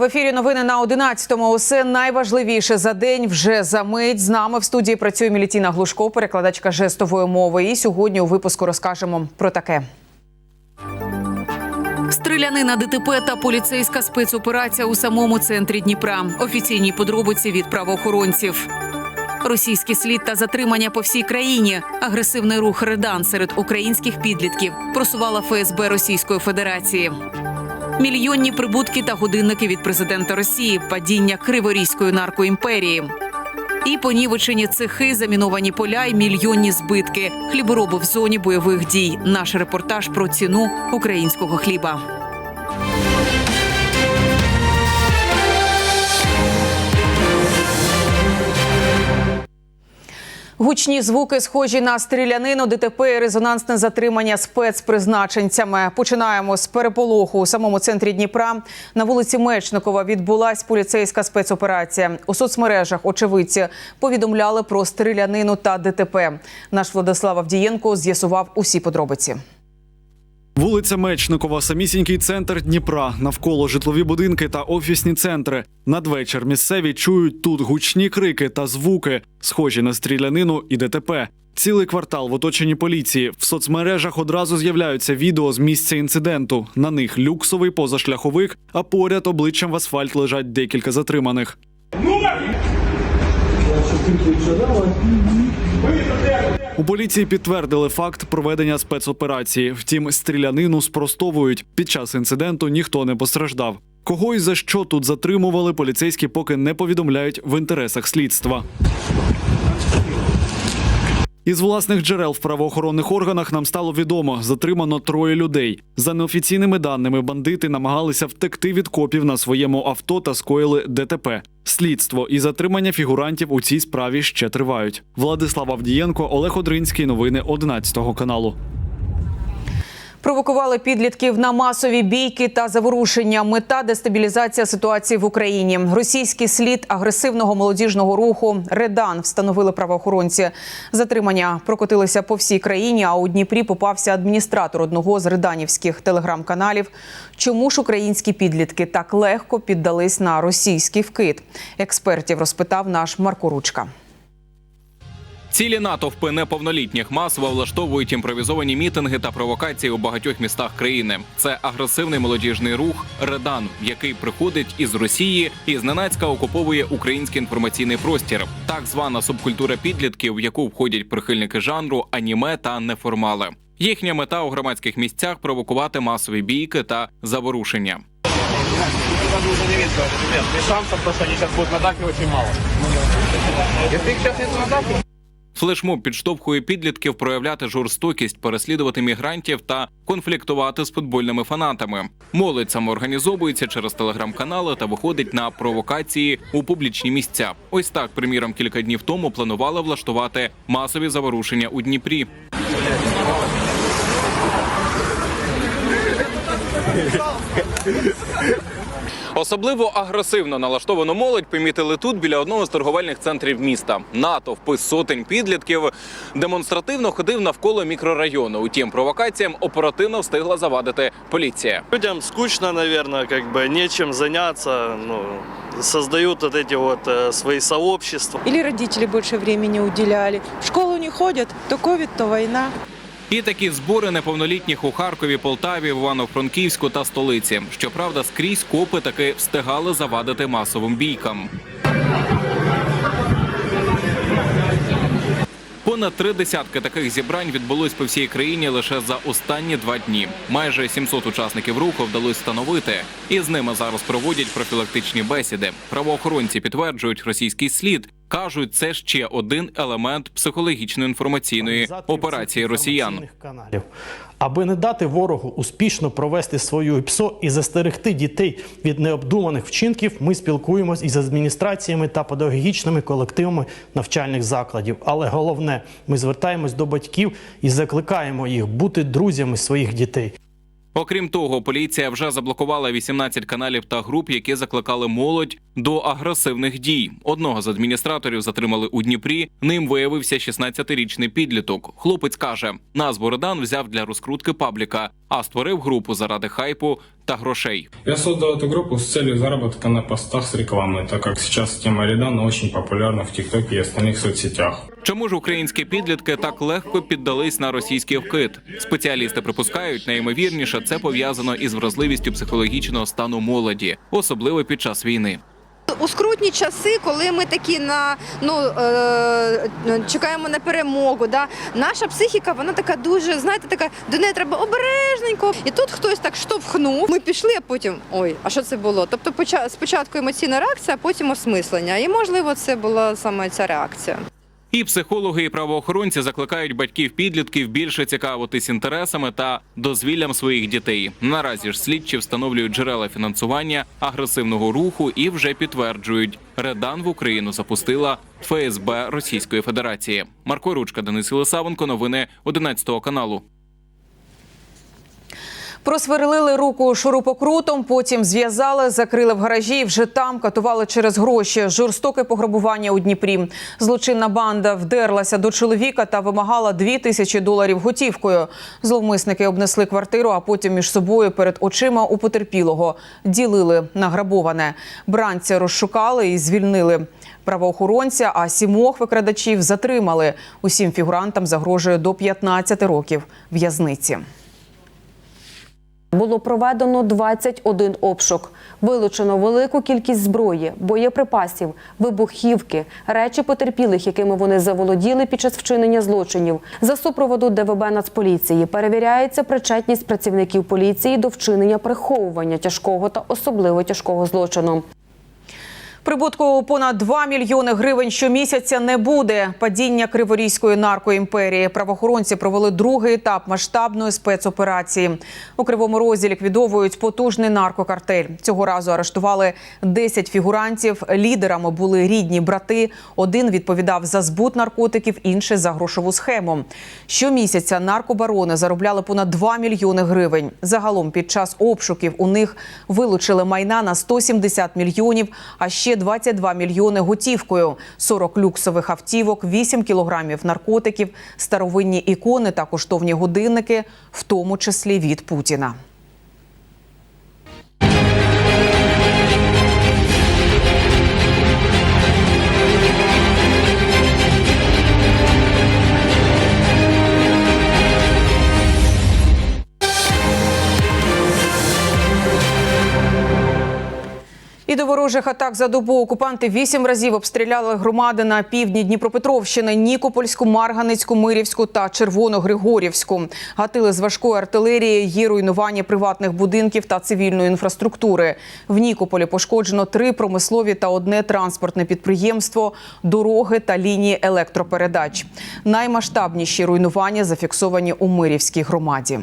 В ефірі. Новини на 11-му. Усе найважливіше за день вже за мить. З нами в студії працює Мілітіна Глушко, перекладачка жестової мови. І сьогодні у випуску розкажемо про таке. Стрілянина ДТП та поліцейська спецоперація у самому центрі Дніпра. Офіційні подробиці від правоохоронців. Російський слід та затримання по всій країні. Агресивний рух Редан серед українських підлітків просувала ФСБ Російської Федерації. Мільйонні прибутки та годинники від президента Росії, падіння криворізької наркоімперії. І понівечені цехи, заміновані поля і мільйонні збитки. Хлібороби в зоні бойових дій. Наш репортаж про ціну українського хліба. Гучні звуки схожі на стрілянину, ДТП і резонансне затримання спецпризначенцями. Починаємо з переполоху у самому центрі Дніпра. На вулиці Мечникова відбулась поліцейська спецоперація. У соцмережах очевидці повідомляли про стрілянину та ДТП. Наш Владислав Авдієнко з'ясував усі подробиці. Вулиця Мечникова, самісінький центр Дніпра, навколо житлові будинки та офісні центри. Надвечір місцеві чують тут гучні крики та звуки, схожі на стрілянину і ДТП. Цілий квартал в оточенні поліції. В соцмережах одразу з'являються відео з місця інциденту. На них люксовий позашляховик, а поряд обличчям в асфальт лежать декілька затриманих. У поліції підтвердили факт проведення спецоперації. Втім, стрілянину спростовують. Під час інциденту ніхто не постраждав. Кого і за що тут затримували, поліцейські поки не повідомляють в інтересах слідства. Із власних джерел в правоохоронних органах нам стало відомо, затримано троє людей. За неофіційними даними, бандити намагалися втекти від копів на своєму авто та скоїли ДТП. Слідство і затримання фігурантів у цій справі ще тривають. Владислав Авдієнко, Олег Одринський. Новини 11 каналу. Провокували підлітків на масові бійки та заворушення. Мета дестабілізація ситуації в Україні. Російський слід агресивного молодіжного руху Редан встановили правоохоронці. Затримання прокотилися по всій країні. А у Дніпрі попався адміністратор одного з реданівських телеграм-каналів. Чому ж українські підлітки так легко піддались на російський вкид? Експертів розпитав наш Марко Ручка. Цілі натовпи неповнолітніх масово влаштовують імпровізовані мітинги та провокації у багатьох містах країни. Це агресивний молодіжний рух Редан, який приходить із Росії і зненацька окуповує український інформаційний простір. Так звана субкультура підлітків, в яку входять прихильники жанру, аніме та неформали. Їхня мета у громадських місцях провокувати масові бійки та заворушення. шансов, то, что они сейчас будут на дафе, очень мало. Если их сейчас нет на дафе, Флешмоб підштовхує підлітків проявляти жорстокість, переслідувати мігрантів та конфліктувати з футбольними фанатами. Молодь самоорганізовується через телеграм-канали та виходить на провокації у публічні місця. Ось так, приміром, кілька днів тому планували влаштувати масові заворушення у Дніпрі. Особливо агресивно налаштовану молодь помітили тут біля одного з торговельних центрів міста. Натовпи сотень підлітків демонстративно ходив навколо мікрорайону. Утім, провокаціям оперативно встигла завадити поліція. Людям скучно, наверное, как бы нечем заняться, ну, создают вот эти вот э, свои сообщества. Или родители больше времени уделяли. В школу не ходят, то ковид, то война. І такі збори неповнолітніх у Харкові, Полтаві, Івано-Франківську та столиці. Щоправда, скрізь копи таки встигали завадити масовим бійкам. Понад три десятки таких зібрань відбулось по всій країні лише за останні два дні. Майже 700 учасників руху вдалося встановити, і з ними зараз проводять профілактичні бесіди. Правоохоронці підтверджують російський слід. Кажуть, це ще один елемент психологічно-інформаційної операції росіян. каналів, аби не дати ворогу успішно провести свою ПСО і застерегти дітей від необдуманих вчинків. Ми спілкуємось із адміністраціями та педагогічними колективами навчальних закладів. Але головне, ми звертаємось до батьків і закликаємо їх бути друзями своїх дітей. Окрім того, поліція вже заблокувала 18 каналів та груп, які закликали молодь до агресивних дій. Одного з адміністраторів затримали у Дніпрі. Ним виявився 16-річний підліток. Хлопець каже, назву Редан взяв для розкрутки пабліка, а створив групу заради хайпу та грошей. Я создал эту группу с целью заработка на постах с рекламой, так как сейчас тема Редана очень популярна в ТикТоке и остальных соцсетях. Чому ж українські підлітки так легко піддались на російський вкид? Спеціалісти припускають, найімовірніше це пов'язано із вразливістю психологічного стану молоді, особливо під час війни. У скрутні часи, коли ми такі на ну е, чекаємо на перемогу, да наша психіка, вона така дуже, знаєте, така до неї треба обережненько. І тут хтось так штовхнув. Ми пішли, а потім ой, а що це було? Тобто, спочатку емоційна реакція, а потім осмислення. І можливо, це була саме ця реакція. І психологи, і правоохоронці закликають батьків підлітків більше цікавитись інтересами та дозвіллям своїх дітей. Наразі ж слідчі встановлюють джерела фінансування агресивного руху і вже підтверджують, Редан в Україну запустила ФСБ Російської Федерації. Марко Ручка, Денис Лисавенко, новини 11 каналу. Просверлили руку шурупокрутом, потім зв'язали, закрили в гаражі. і Вже там катували через гроші. Жорстоке пограбування у Дніпрі. Злочинна банда вдерлася до чоловіка та вимагала дві тисячі доларів готівкою. Зловмисники обнесли квартиру, а потім між собою перед очима у потерпілого ділили награбоване. Бранця розшукали і звільнили. Правоохоронця, а сімох викрадачів затримали. Усім фігурантам загрожує до 15 років в'язниці. Було проведено 21 обшук. Вилучено велику кількість зброї, боєприпасів, вибухівки, речі потерпілих, якими вони заволоділи під час вчинення злочинів. За супроводу ДВБ Нацполіції перевіряється причетність працівників поліції до вчинення приховування тяжкого та особливо тяжкого злочину. Прибутку понад 2 мільйони гривень щомісяця не буде. Падіння Криворізької наркоімперії. Правоохоронці провели другий етап масштабної спецоперації. У Кривому Розі ліквідовують потужний наркокартель. Цього разу арештували 10 фігурантів. Лідерами були рідні брати. Один відповідав за збут наркотиків, інший за грошову схему. Щомісяця наркобарони заробляли понад 2 мільйони гривень. Загалом під час обшуків у них вилучили майна на 170 мільйонів, а ще 22 мільйони готівкою, 40 люксових автівок, 8 кілограмів наркотиків, старовинні ікони та коштовні годинники, в тому числі від Путіна. І до ворожих атак за добу окупанти вісім разів обстріляли громади на півдні Дніпропетровщини, Нікопольську, Марганицьку, Мирівську та Червоногригорівську. Гатили з важкої артилерії, є руйнування приватних будинків та цивільної інфраструктури. В Нікополі пошкоджено три промислові та одне транспортне підприємство, дороги та лінії електропередач. Наймасштабніші руйнування зафіксовані у Мирівській громаді.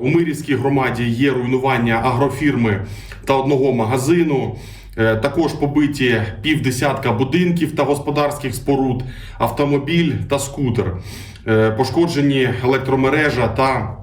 У Мирівській громаді є руйнування агрофірми та одного магазину. Е, Також побиті півдесятка будинків та господарських споруд, автомобіль та скутер. Е, Пошкоджені електромережа та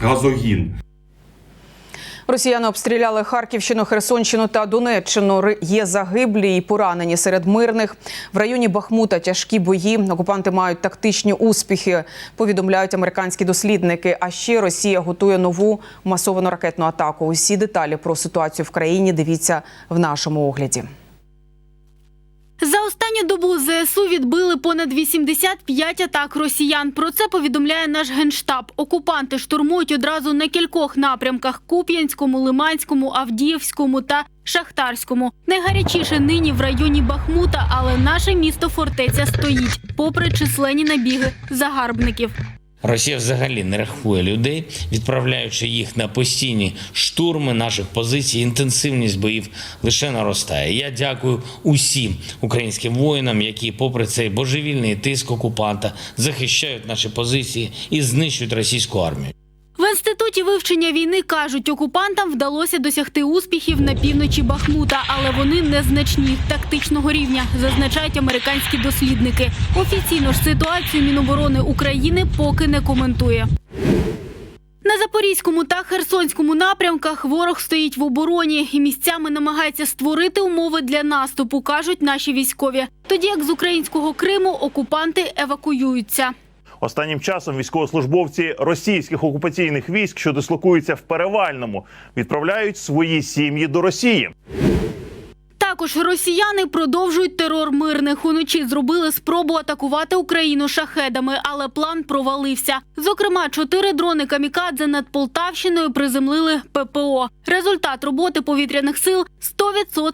газогін. Росіяни обстріляли Харківщину, Херсонщину та Донеччину. Є загиблі і поранені серед мирних. В районі Бахмута тяжкі бої. Окупанти мають тактичні успіхи. Повідомляють американські дослідники. А ще Росія готує нову масовану ракетну атаку. Усі деталі про ситуацію в країні дивіться в нашому огляді. За останню добу ЗСУ відбили понад 85 атак росіян. Про це повідомляє наш генштаб. Окупанти штурмують одразу на кількох напрямках: Куп'янському, Лиманському, Авдіївському та Шахтарському. Найгарячіше нині в районі Бахмута, але наше місто фортеця стоїть, попри численні набіги загарбників. Росія взагалі не рахує людей, відправляючи їх на постійні штурми наших позицій. Інтенсивність боїв лише наростає. Я дякую усім українським воїнам, які, попри цей божевільний тиск окупанта, захищають наші позиції і знищують російську армію. Інституті вивчення війни кажуть, окупантам вдалося досягти успіхів на півночі Бахмута, але вони незначні тактичного рівня, зазначають американські дослідники. Офіційно ж ситуацію Міноборони України поки не коментує. На Запорізькому та Херсонському напрямках ворог стоїть в обороні і місцями намагається створити умови для наступу, кажуть наші військові. Тоді як з українського Криму окупанти евакуюються. Останнім часом військовослужбовці російських окупаційних військ, що дислокуються в перевальному, відправляють свої сім'ї до Росії. Також росіяни продовжують терор мирних. Уночі зробили спробу атакувати Україну шахедами, але план провалився. Зокрема, чотири дрони камікадзе над Полтавщиною приземлили ППО. Результат роботи повітряних сил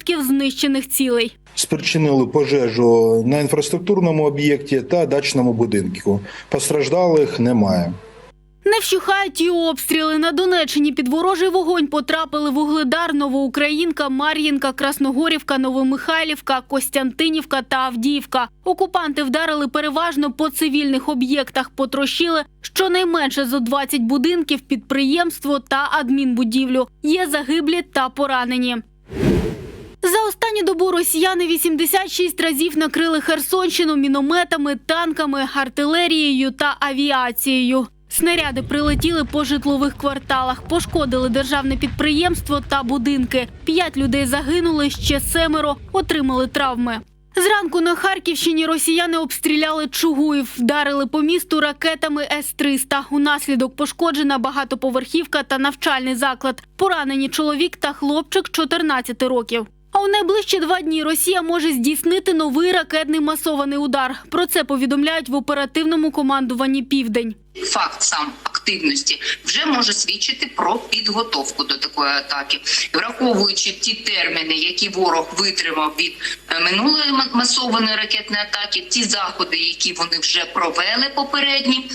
100% знищених цілей. спричинили пожежу на інфраструктурному об'єкті та дачному будинку. Постраждалих немає. Не вщухають і обстріли. На Донеччині під ворожий вогонь потрапили Вугледар, Новоукраїнка, Мар'їнка, Красногорівка, Новомихайлівка, Костянтинівка та Авдіївка. Окупанти вдарили переважно по цивільних об'єктах, потрощили щонайменше зо 20 будинків, підприємство та адмінбудівлю. Є загиблі та поранені. За останню добу росіяни 86 разів накрили Херсонщину мінометами, танками, артилерією та авіацією. Снаряди прилетіли по житлових кварталах, пошкодили державне підприємство та будинки. П'ять людей загинули, ще семеро отримали травми. Зранку на Харківщині росіяни обстріляли Чугуїв, вдарили по місту ракетами С-300. Унаслідок пошкоджена багатоповерхівка та навчальний заклад. Поранені чоловік та хлопчик 14 років. А у найближчі два дні Росія може здійснити новий ракетний масований удар. Про це повідомляють в оперативному командуванні Південь. Факт сам активності вже може свідчити про підготовку до такої атаки, враховуючи ті терміни, які ворог витримав від е, минулої ма- масованої ракетної атаки, ті заходи, які вони вже провели попередні.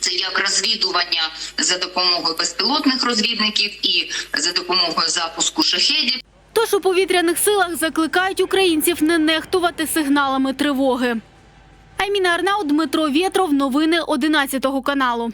Це як розвідування за допомогою безпілотних розвідників і за допомогою запуску шахедів. Тож у повітряних силах закликають українців не нехтувати сигналами тривоги. Айміна Арнау, Дмитро Вєтров. Новини 11 каналу.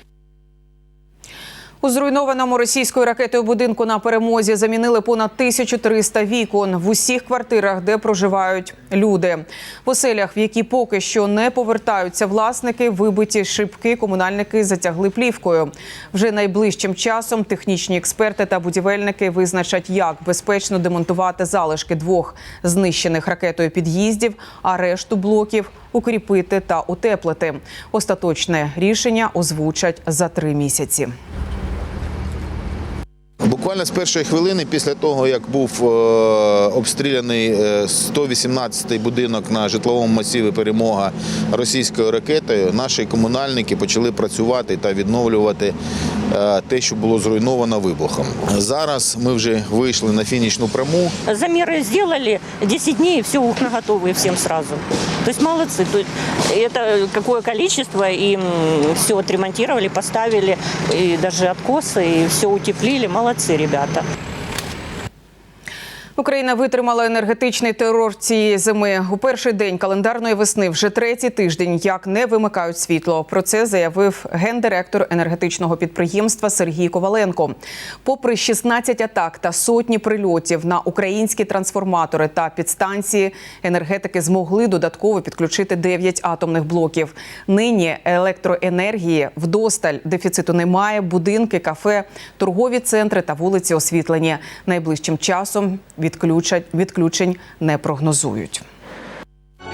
У зруйнованому російською ракетою будинку на перемозі замінили понад 1300 вікон в усіх квартирах, де проживають люди. В оселях, в які поки що не повертаються власники, вибиті шибки комунальники затягли плівкою. Вже найближчим часом технічні експерти та будівельники визначать, як безпечно демонтувати залишки двох знищених ракетою під'їздів, а решту блоків укріпити та утеплити. Остаточне рішення озвучать за три місяці. Буквально з першої хвилини після того, як був е, обстріляний е, 118-й будинок на житловому масиві Перемога російською ракетою, наші комунальники почали працювати та відновлювати е, те, що було зруйновано вибухом. Зараз ми вже вийшли на фінішну пряму. Замеры сделали 10 дней, и все окна готовы всем сразу. То есть молодцы. То есть это какое количество, и все отремонтировали, поставили, и даже откосы, и все утеплили. Ребята. Україна витримала енергетичний терор цієї зими. У перший день календарної весни вже третій тиждень як не вимикають світло. Про це заявив гендиректор енергетичного підприємства Сергій Коваленко. Попри 16 атак та сотні прильотів на українські трансформатори та підстанції, енергетики змогли додатково підключити 9 атомних блоків. Нині електроенергії вдосталь дефіциту немає. Будинки, кафе, торгові центри та вулиці освітлені. Найближчим часом відключать відключень не прогнозують.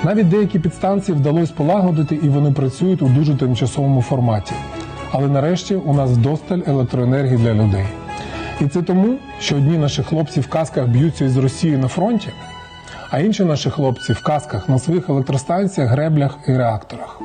Навіть деякі підстанції вдалося полагодити і вони працюють у дуже тимчасовому форматі. Але нарешті у нас вдосталь електроенергії для людей. І це тому, що одні наші хлопці в касках б'ються із Росією на фронті, а інші наші хлопці в касках на своїх електростанціях, греблях і реакторах.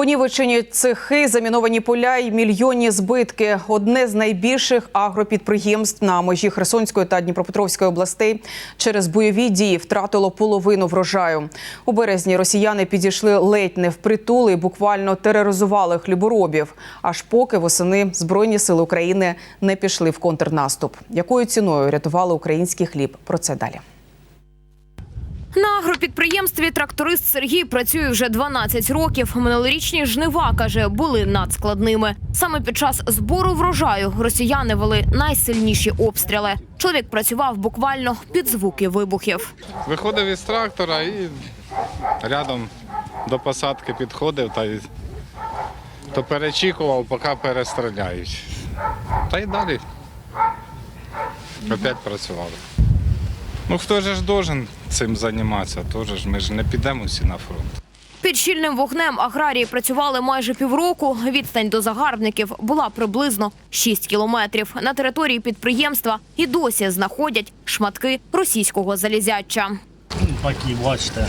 Понівечені цехи, заміновані поля й мільйонні збитки. Одне з найбільших агропідприємств на межі Херсонської та Дніпропетровської областей через бойові дії втратило половину врожаю. У березні росіяни підійшли ледь не впритул і буквально тероризували хліборобів. Аж поки восени збройні сили України не пішли в контрнаступ. Якою ціною рятували український хліб? Про це далі. На агропідприємстві тракторист Сергій працює вже 12 років. Минулорічні жнива каже, були надскладними. Саме під час збору врожаю росіяни вели найсильніші обстріли. Чоловік працював буквально під звуки вибухів. Виходив із трактора і рядом до посадки підходив та й то перечікував, поки перестріляють. Та й далі. Опять працювали. Ну хто же ж должен цим займатися? Тож ж ми ж не підемо всі на фронт. Під щільним вогнем аграрії працювали майже півроку. Відстань до загарбників була приблизно 6 кілометрів. На території підприємства і досі знаходять шматки російського залізяча. Такі, бачите.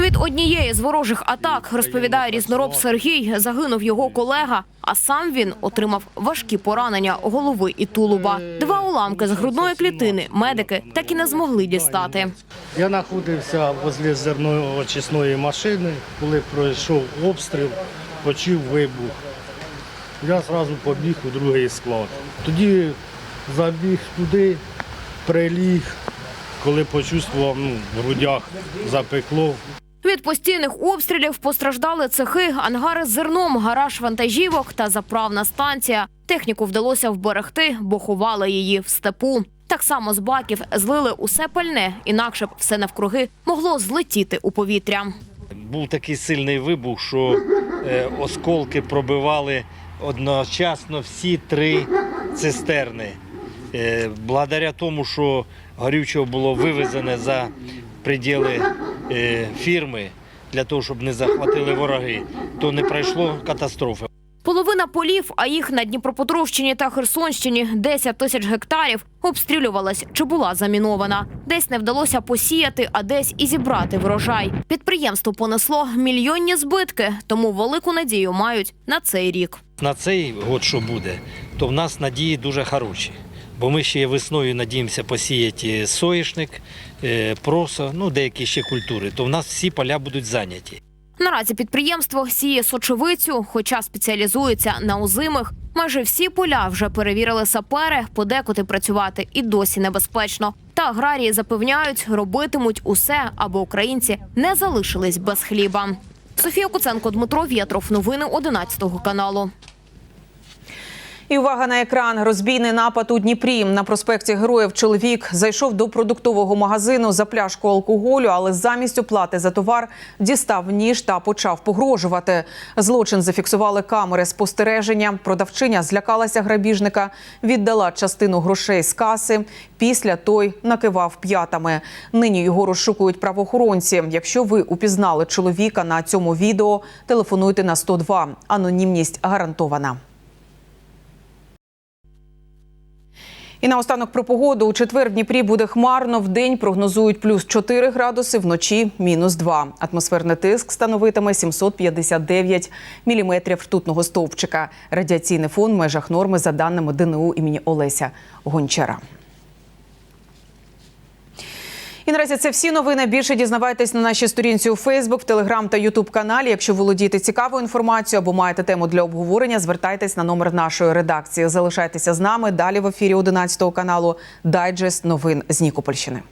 Від однієї з ворожих атак, розповідає різнороб Сергій, загинув його колега, а сам він отримав важкі поранення голови і тулуба. Два уламки з грудної клітини медики так і не змогли дістати. Я знаходився возле зерноочисної машини, коли пройшов обстріл, почув вибух. Я одразу побіг у другий склад. Тоді забіг туди, приліг, коли почувствував ну, в грудях запекло. Від постійних обстрілів постраждали цехи, ангари з зерном, гараж вантажівок та заправна станція. Техніку вдалося вберегти, бо ховали її в степу. Так само з баків злили усе пальне, інакше б все навкруги могло злетіти у повітря. Був такий сильний вибух, що е, осколки пробивали одночасно всі три цистерни. Е, благодаря тому, що горючого було вивезене за пределы е, фірми для того, щоб не захватили вороги, то не пройшло катастрофи. Половина полів, а їх на Дніпропетровщині та Херсонщині 10 тисяч гектарів, обстрілювалась чи була замінована. Десь не вдалося посіяти, а десь і зібрати врожай. Підприємство понесло мільйонні збитки, тому велику надію мають на цей рік. На цей год, що буде, то в нас надії дуже хороші. Бо ми ще весною надіємося посіяти соєшник, е, просо, ну деякі ще культури, то в нас всі поля будуть зайняті. Наразі підприємство сіє сочевицю, хоча спеціалізується на озимих. Майже всі поля вже перевірили сапери, подекуди працювати і досі небезпечно. Та аграрії запевняють, робитимуть усе, аби українці не залишились без хліба. Софія Куценко, Дмитро Вєтров. Новини 11 каналу. І увага на екран. Розбійний напад у Дніпрі. На проспекті Героїв чоловік зайшов до продуктового магазину за пляшку алкоголю, але замість оплати за товар дістав ніж та почав погрожувати. Злочин зафіксували камери спостереження. Продавчиня злякалася грабіжника, віддала частину грошей з каси. Після той накивав п'ятами. Нині його розшукують правоохоронці. Якщо ви упізнали чоловіка на цьому відео, телефонуйте на 102. Анонімність гарантована. І наостанок про погоду. У четвер в Дніпрі буде хмарно. В день прогнозують плюс 4 градуси, вночі мінус 2. Атмосферний тиск становитиме 759 міліметрів ртутного стовпчика. Радіаційний фон в межах норми за даними ДНУ імені Олеся Гончара. І наразі це всі новини. Більше дізнавайтесь на нашій сторінці у Фейсбук, Телеграм та Ютуб каналі. Якщо володієте цікавою інформацією або маєте тему для обговорення, звертайтесь на номер нашої редакції. Залишайтеся з нами. Далі в ефірі 11 каналу Дайджест новин з Нікопольщини.